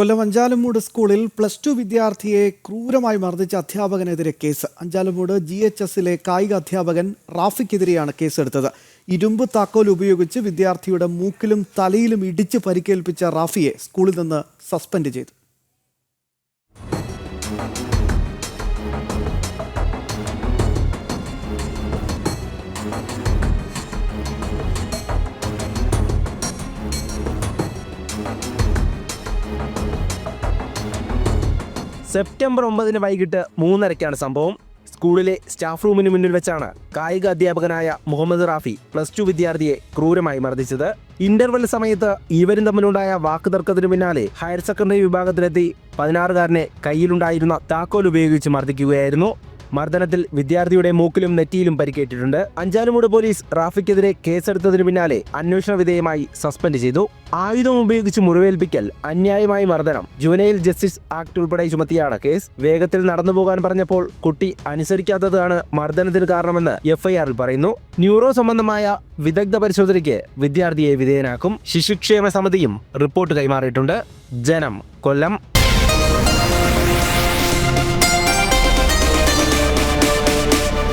കൊല്ലം അഞ്ചാലുമൂട് സ്കൂളിൽ plus two വിദ്യാർത്ഥിയെ ക്രൂരമായി മർദ്ദിച്ച അധ്യാപകനെതിരെ കേസ്. അഞ്ചാലുമൂട് ജി എച്ച് എസിലെ കായിക അധ്യാപകൻ റാഫിക്കെതിരെയാണ് കേസെടുത്തത്. ഇരുമ്പ് താക്കോൽ ഉപയോഗിച്ച് വിദ്യാർത്ഥിയുടെ മൂക്കിലും തലയിലും ഇടിച്ച് പരിക്കേൽപ്പിച്ച റാഫിയെ സ്കൂളിൽ നിന്ന് സസ്പെൻഡ് ചെയ്തു. സെപ്റ്റംബർ ഒമ്പതിന് വൈകിട്ട് മൂന്നരയ്ക്കാണ് സംഭവം. സ്കൂളിലെ സ്റ്റാഫ് റൂമിന് മുന്നിൽ വെച്ചാണ് കായിക അധ്യാപകനായ മുഹമ്മദ് റാഫി പ്ലസ് ടു വിദ്യാർത്ഥിയെ ക്രൂരമായി മർദ്ദിച്ചത്. ഇന്റർവെൽ സമയത്ത് ഇവരും തമ്മിലുണ്ടായ വാക്കുതർക്കത്തിനു പിന്നാലെ ഹയർ സെക്കൻഡറി വിഭാഗത്തിലെത്തി പതിനാറുകാരനെ കയ്യിലുണ്ടായിരുന്ന താക്കോൽ ഉപയോഗിച്ച് മർദ്ദിക്കുകയായിരുന്നു. മർദ്ദനത്തിൽ വിദ്യാർത്ഥിയുടെ മൂക്കിലും നെറ്റിയിലും പരിക്കേറ്റിട്ടുണ്ട്. അഞ്ചാലുമൂട് പോലീസ് റാഫിക്കെതിരെ കേസെടുത്തതിനു പിന്നാലെ അന്വേഷണ വിധേയമായി സസ്പെൻഡ് ചെയ്തു. ആയുധം ഉപയോഗിച്ച് മുറിവേൽപ്പിക്കൽ അന്യായമായി മർദ്ദനം. ജുവനൈൽ ജസ്റ്റിസ് ആക്ട് ഉൾപ്പെടെ ചുമത്തിയാണ് കേസ്. വേഗത്തിൽ നടന്നു പോകാൻ പറഞ്ഞപ്പോൾ കുട്ടി അനുസരിക്കാത്തതാണ് മർദ്ദനത്തിന് കാരണമെന്ന് എഫ്ഐആറിൽ പറയുന്നു. ന്യൂറോ സംബന്ധമായ വിദഗ്ധ പരിശോധനയ്ക്ക് വിദ്യാർത്ഥിയെ വിധേയനാക്കും. ശിശുക്ഷേമ സമിതിയും റിപ്പോർട്ട് കൈമാറിയിട്ടുണ്ട്. ജനം കൊല്ലം.